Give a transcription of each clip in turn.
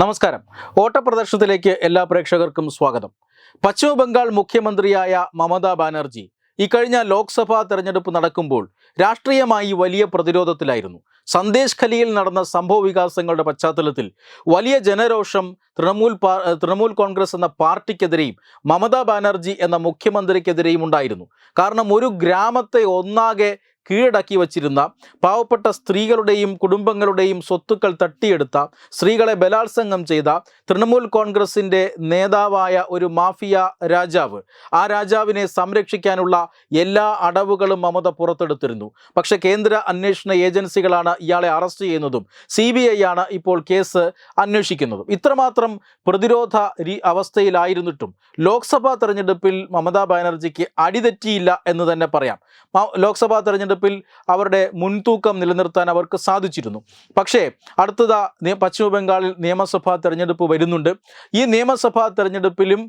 നമസ്കാരം. ഓട്ടപ്രദർശനത്തിലേക്ക് എല്ലാ പ്രേക്ഷകർക്കും സ്വാഗതം. പശ്ചിമ ബംഗാൾ മുഖ്യമന്ത്രിയായ മമതാ ബാനർജി ഇക്കഴിഞ്ഞ ലോക്സഭാ തെരഞ്ഞെടുപ്പ് നടക്കുമ്പോൾ രാഷ്ട്രീയമായി വലിയ പ്രതിരോധത്തിലായിരുന്നു. സന്ദേശ് ഖലിയിൽ നടന്ന സംഭവ വികാസങ്ങളുടെ പശ്ചാത്തലത്തിൽ വലിയ ജനരോഷം തൃണമൂൽ തൃണമൂൽ കോൺഗ്രസ് എന്ന പാർട്ടിക്കെതിരെയും മമതാ ബാനർജി എന്ന മുഖ്യമന്ത്രിക്കെതിരെയും ഉണ്ടായിരുന്നു. കാരണം ഒരു ഗ്രാമത്തെ ഒന്നാകെ കീഴടക്കി വച്ചിരുന്ന പാവപ്പെട്ട സ്ത്രീകളുടെയും കുടുംബങ്ങളുടെയും സ്വത്തുക്കൾ തട്ടിയെടുത്ത സ്ത്രീകളെ ബലാത്സംഗം ചെയ്ത തൃണമൂൽ കോൺഗ്രസിന്റെ നേതാവായ ഒരു മാഫിയ രാജാവ്. ആ രാജാവിനെ സംരക്ഷിക്കാനുള്ള എല്ലാ അടവുകളും മമത പുറത്തെടുത്തിരുന്നു. പക്ഷേ കേന്ദ്ര അന്വേഷണ ഏജൻസികളാണ് ഇയാളെ അറസ്റ്റ് ചെയ്യുന്നതും സി ആണ് ഇപ്പോൾ കേസ് അന്വേഷിക്കുന്നതും. ഇത്രമാത്രം പ്രതിരോധ അവസ്ഥയിലായിരുന്നിട്ടും ലോക്സഭാ തെരഞ്ഞെടുപ്പിൽ മമതാ ബാനർജിക്ക് അടിതെറ്റിയില്ല എന്ന് തന്നെ പറയാം. ലോക്സഭാ ലോക്സഭാ തെരഞ്ഞെടുപ്പിൽ അവരുടെ മുൻതൂക്കം നിലനിർത്താൻ അവർക്ക് സാധിച്ചിരുന്നു. പക്ഷേ അടുത്തത് പശ്ചിമ ബംഗാളിൽ നിയമസഭാ തെരഞ്ഞെടുപ്പ് വരുന്നുണ്ട്. ഈ നിയമസഭാ തെരഞ്ഞെടുപ്പിലും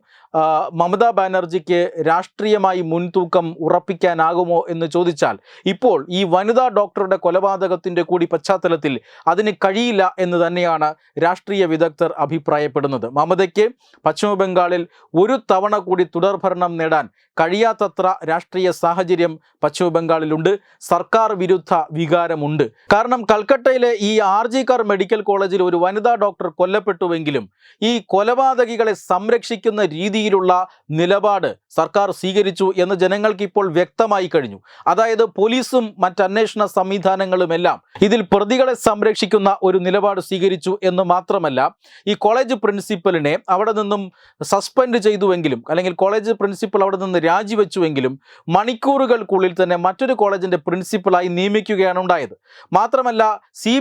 മമതാ ബാനർജിക്ക് രാഷ്ട്രീയമായി മുൻതൂക്കം ഉറപ്പിക്കാനാകുമോ എന്ന് ചോദിച്ചാൽ ഇപ്പോൾ ഈ വനിതാ ഡോക്ടറുടെ കൊലപാതകത്തിന്റെ കൂടി പശ്ചാത്തലത്തിൽ അതിന് കഴിയില്ല എന്ന് തന്നെയാണ് രാഷ്ട്രീയ വിദഗ്ധർ അഭിപ്രായപ്പെടുന്നത്. മമതയ്ക്ക് പശ്ചിമബംഗാളിൽ ഒരു തവണ കൂടി തുടർഭരണം നേടാൻ കഴിയാത്തത്ര രാഷ്ട്രീയ സാഹചര്യം പശ്ചിമ ബംഗാളിലുണ്ട്. സർക്കാർ വിരുദ്ധ വികാരമുണ്ട്. കാരണം കൽക്കട്ടയിലെ ഈ ആർ ജി കാർ മെഡിക്കൽ കോളേജിൽ ഒരു വനിതാ ഡോക്ടർ കൊല്ലപ്പെട്ടുവെങ്കിലും ഈ കൊലപാതകികളെ സംരക്ഷിക്കുന്ന രീതിയിലുള്ള നിലപാട് സർക്കാർ സ്വീകരിച്ചു എന്ന് ജനങ്ങൾക്ക് ഇപ്പോൾ വ്യക്തമായി കഴിഞ്ഞു. അതായത് പോലീസും മറ്റ് അന്വേഷണ സംവിധാനങ്ങളുമെല്ലാം ഇതിൽ പ്രതികളെ സംരക്ഷിക്കുന്ന ഒരു നിലപാട് സ്വീകരിച്ചു എന്ന് മാത്രമല്ല ഈ കോളേജ് പ്രിൻസിപ്പലിനെ അവിടെ നിന്നും സസ്പെൻഡ് ചെയ്തുവെങ്കിലും അല്ലെങ്കിൽ കോളേജ് പ്രിൻസിപ്പൽ അവിടെ നിന്ന് രാജിവെച്ചുവെങ്കിലും മണിക്കൂറുകൾക്കുള്ളിൽ തന്നെ മറ്റൊരു കോളേജിന്റെ പ്രിൻസിപ്പലായി നിയമിക്കുകയാണ് ഉണ്ടായത്. മാത്രമല്ല സി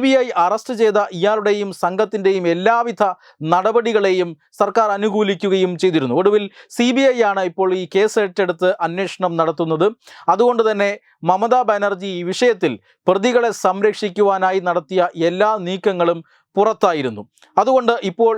അറസ്റ്റ് ചെയ്ത ഇയാളുടെയും സംഘത്തിന്റെയും എല്ലാവിധ നടപടികളെയും സർക്കാർ അനുകൂലിക്കുകയും ചെയ്തിരുന്നു. ഒടുവിൽ സി ആണ് ഇപ്പോൾ ഈ കേസ് ഏറ്റെടുത്ത് അന്വേഷണം നടത്തുന്നത്. അതുകൊണ്ട് തന്നെ മമതാ ബാനർജി ഈ വിഷയത്തിൽ പ്രതികളെ സംരക്ഷിക്കുവാനായി നടത്തിയ എല്ലാ നീക്കങ്ങളും പുറത്തായിരുന്നു. അതുകൊണ്ട് ഇപ്പോൾ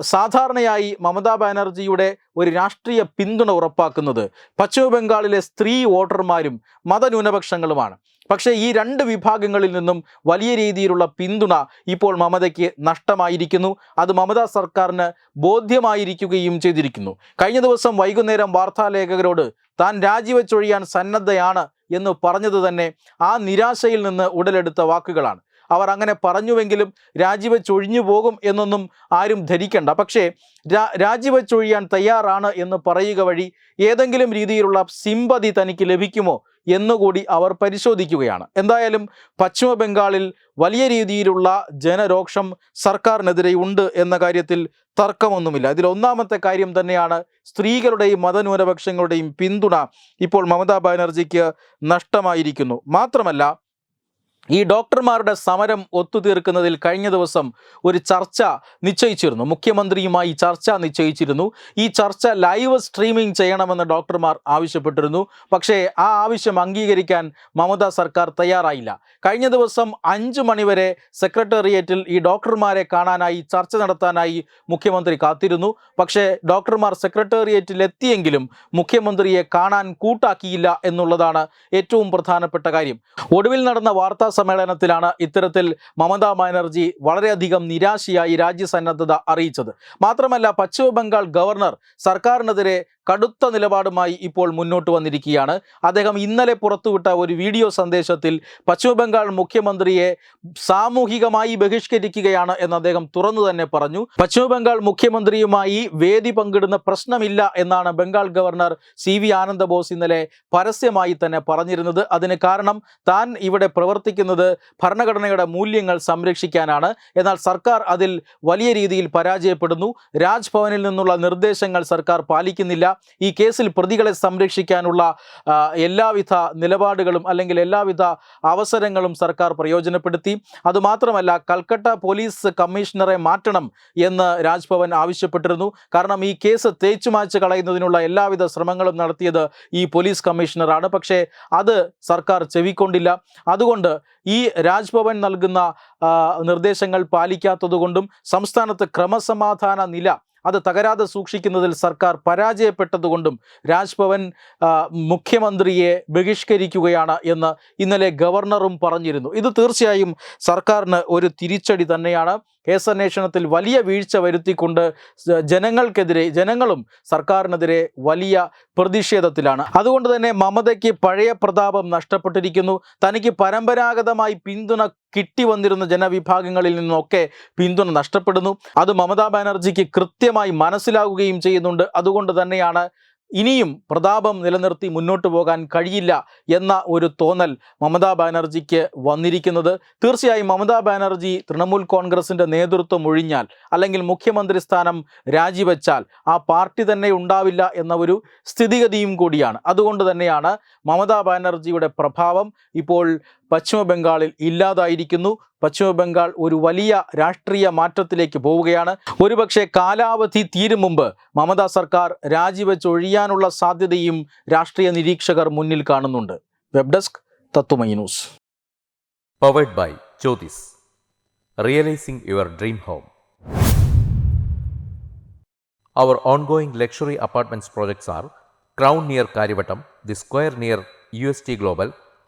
സാധാരണയായി മമതാ ബാനർജിയുടെ ഒരു രാഷ്ട്രീയ പിന്തുണ ഉറപ്പാക്കുന്നത് പശ്ചിമ ബംഗാളിലെ സ്ത്രീ വോട്ടർമാരും മതന്യൂനപക്ഷങ്ങളുമാണ്. പക്ഷേ ഈ രണ്ട് വിഭാഗങ്ങളിൽ നിന്നും വലിയ രീതിയിലുള്ള പിന്തുണ ഇപ്പോൾ മമതയ്ക്ക് നഷ്ടമായിരിക്കുന്നു. അത് മമതാ സർക്കാരിന് ബോധ്യമായിരിക്കുകയും ചെയ്തിരിക്കുന്നു. കഴിഞ്ഞ ദിവസം വൈകുന്നേരം വാർത്താലേഖകരോട് താൻ രാജിവെച്ചൊഴിയാൻ സന്നദ്ധയാണ് എന്ന് പറഞ്ഞത് തന്നെ ആ നിരാശയിൽ നിന്ന് ഉടലെടുത്ത വാക്കുകളാണ്. അവർ അങ്ങനെ പറഞ്ഞുവെങ്കിലും രാജിവെച്ചൊഴിഞ്ഞു പോകും എന്നൊന്നും ആരും ധരിക്കണ്ട. പക്ഷേ രാ രാജിവെച്ചൊഴിയാൻ തയ്യാറാണ് എന്ന് പറയുക വഴി ഏതെങ്കിലും രീതിയിലുള്ള സിമ്പതി തനിക്ക് ലഭിക്കുമോ എന്നുകൂടി അവർ പരിശോധിക്കുകയാണ്. എന്തായാലും പശ്ചിമ ബംഗാളിൽ വലിയ രീതിയിലുള്ള ജനരോക്ഷം സർക്കാരിനെതിരെ ഉണ്ട് എന്ന കാര്യത്തിൽ തർക്കമൊന്നുമില്ല. ഇതിൽ ഒന്നാമത്തെ കാര്യം തന്നെയാണ് സ്ത്രീകളുടെയും മതന്യൂനപക്ഷങ്ങളുടെയും പിന്തുണ ഇപ്പോൾ മമതാ ബാനർജിക്ക് നഷ്ടമായിരിക്കുന്നു. മാത്രമല്ല ഈ ഡോക്ടർമാരുടെ സമരം ഒത്തുതീർക്കുന്നതിൽ കഴിഞ്ഞ ദിവസം ഒരു ചർച്ച നിശ്ചയിച്ചിരുന്നു. മുഖ്യമന്ത്രിയുമായി ചർച്ച നിശ്ചയിച്ചിരുന്നു. ഈ ചർച്ച ലൈവ് സ്ട്രീമിംഗ് ചെയ്യണമെന്ന് ഡോക്ടർമാർ ആവശ്യപ്പെട്ടിരുന്നു. പക്ഷേ ആ ആവശ്യം അംഗീകരിക്കാൻ മമത സർക്കാർ തയ്യാറായില്ല. കഴിഞ്ഞ ദിവസം അഞ്ച് മണിവരെ സെക്രട്ടേറിയറ്റിൽ ഈ ഡോക്ടർമാരെ കാണാനായി ചർച്ച നടത്താനായി മുഖ്യമന്ത്രി കാത്തിരുന്നു. പക്ഷേ ഡോക്ടർമാർ സെക്രട്ടേറിയറ്റിൽ എത്തിയെങ്കിലും മുഖ്യമന്ത്രിയെ കാണാൻ കൂട്ടാക്കിയില്ല എന്നുള്ളതാണ് ഏറ്റവും പ്രധാനപ്പെട്ട കാര്യം. ഒടുവിൽ നടന്ന വാർത്താ സമ്മേളനത്തിലാണ് ഇത്തരത്തിൽ മമതാ ബാനർജി വളരെയധികം നിരാശയായി രാജ്യസന്നദ്ധത അറിയിച്ചത്. മാത്രമല്ല പശ്ചിമബംഗാൾ ഗവർണർ സർക്കാരിനെതിരെ കടുത്ത നിലപാടുമായി ഇപ്പോൾ മുന്നോട്ട് വന്നിരിക്കുകയാണ്. അദ്ദേഹം ഇന്നലെ പുറത്തുവിട്ട ഒരു വീഡിയോ സന്ദേശത്തിൽ പശ്ചിമബംഗാൾ മുഖ്യമന്ത്രിയെ സാമൂഹികമായി ബഹിഷ്കരിക്കുകയാണ് എന്ന് അദ്ദേഹം തുറന്നു തന്നെ പറഞ്ഞു. പശ്ചിമബംഗാൾ മുഖ്യമന്ത്രിയുമായി വേദി പങ്കിടുന്ന പ്രശ്നമില്ല എന്നാണ് Bengal governor C V Ananda Bose ഇന്നലെ പരസ്യമായി തന്നെ പറഞ്ഞിരുന്നത്. അതിന് കാരണം താൻ ഇവിടെ പ്രവർത്തിക്കുന്നത് ഭരണഘടനയുടെ മൂല്യങ്ങൾ സംരക്ഷിക്കാനാണ്. എന്നാൽ സർക്കാർ അതിൽ വലിയ രീതിയിൽ പരാജയപ്പെടുന്നു. രാജ്ഭവനിൽ നിന്നുള്ള നിർദ്ദേശങ്ങൾ സർക്കാർ പാലിക്കുന്നില്ല. ഈ കേസിൽ പ്രതികളെ സംരക്ഷിക്കാനുള്ള എല്ലാവിധ നിലപാടുകളും അല്ലെങ്കിൽ എല്ലാവിധ അവസരങ്ങളും സർക്കാർ പ്രയോജനപ്പെടുത്തി. അതുമാത്രമല്ല കൽക്കട്ട പോലീസ് കമ്മീഷണറെ മാറ്റണം എന്ന് രാജ്ഭവൻ ആവശ്യപ്പെട്ടിരുന്നു. കാരണം ഈ കേസ് തേച്ചുമാച്ച് കളയുന്നതിനുള്ള എല്ലാവിധ ശ്രമങ്ങളും നടത്തിയത് ഈ പോലീസ് കമ്മീഷണറാണ്. പക്ഷേ അത് സർക്കാർ ചെവിക്കൊണ്ടില്ല. അതുകൊണ്ട് ഈ രാജ്ഭവൻ നൽകുന്ന നിർദ്ദേശങ്ങൾ പാലിക്കാത്തതുകൊണ്ടും സംസ്ഥാനത്ത് ക്രമസമാധാന നില അത് തകരാതെ സൂക്ഷിക്കുന്നതിൽ സർക്കാർ പരാജയപ്പെട്ടതുകൊണ്ടും രാജ്ഭവൻ മുഖ്യമന്ത്രിയെ ബഹിഷ്കരിക്കുകയാണ് എന്ന് ഇന്നലെ ഗവർണറും പറഞ്ഞിരുന്നു. ഇത് തീർച്ചയായും സർക്കാരിന് ഒരു തിരിച്ചടി തന്നെയാണ്. കേസന്വേഷണത്തിൽ വലിയ വീഴ്ച വരുത്തിക്കൊണ്ട് ജനങ്ങൾക്കെതിരെ ജനങ്ങളും സർക്കാരിനെതിരെ വലിയ പ്രതിഷേധത്തിലാണ്. അതുകൊണ്ട് തന്നെ മമതയ്ക്ക് പഴയ പ്രതാപം നഷ്ടപ്പെട്ടിരിക്കുന്നു. തനിക്ക് പരമ്പരാഗതമായി പിന്തുണ കിട്ടി വന്നിരുന്ന ജനവിഭാഗങ്ങളിൽ നിന്നൊക്കെ പിന്തുണ നഷ്ടപ്പെടുന്നു. അത് മമതാ ബാനർജിക്ക് കൃത്യമായി മനസ്സിലാകുകയും ചെയ്യുന്നുണ്ട്. അതുകൊണ്ട് തന്നെയാണ് ഇനിയും പ്രതാപം നിലനിർത്തി മുന്നോട്ട് പോകാൻ കഴിയില്ല എന്ന ഒരു തോന്നൽ മമതാ ബാനർജിക്ക് വന്നിരിക്കുന്നത്. തീർച്ചയായും മമതാ ബാനർജി തൃണമൂൽ കോൺഗ്രസിന്റെ നേതൃത്വം ഒഴിഞ്ഞാൽ അല്ലെങ്കിൽ മുഖ്യമന്ത്രി സ്ഥാനം രാജിവെച്ചാൽ ആ പാർട്ടി തന്നെ ഉണ്ടാവില്ല എന്ന ഒരു സ്ഥിതിഗതിയും കൂടിയാണ്. അതുകൊണ്ട് തന്നെയാണ് മമതാ ബാനർജിയുടെ പ്രഭാവം ഇപ്പോൾ പശ്ചിമ ബംഗാളിൽ ഇല്ലാതായിരിക്കുന്നു. പശ്ചിമബംഗാൾ ഒരു വലിയ രാഷ്ട്രീയ മാറ്റത്തിലേക്ക് പോവുകയാണ്. ഒരുപക്ഷെ കാലാവധി തീരും മുമ്പ് മമതാ സർക്കാർ രാജിവെച്ചൊഴിയാനുള്ള സാധ്യതയും രാഷ്ട്രീയ നിരീക്ഷകർ മുന്നിൽ കാണുന്നുണ്ട്. വെബ് ഡെസ്ക് തത്തുമൈ news. Powered by Jyothis realising your dream home our ongoing luxury apartments projects are Crown near Karyavattam the square near U S T Crown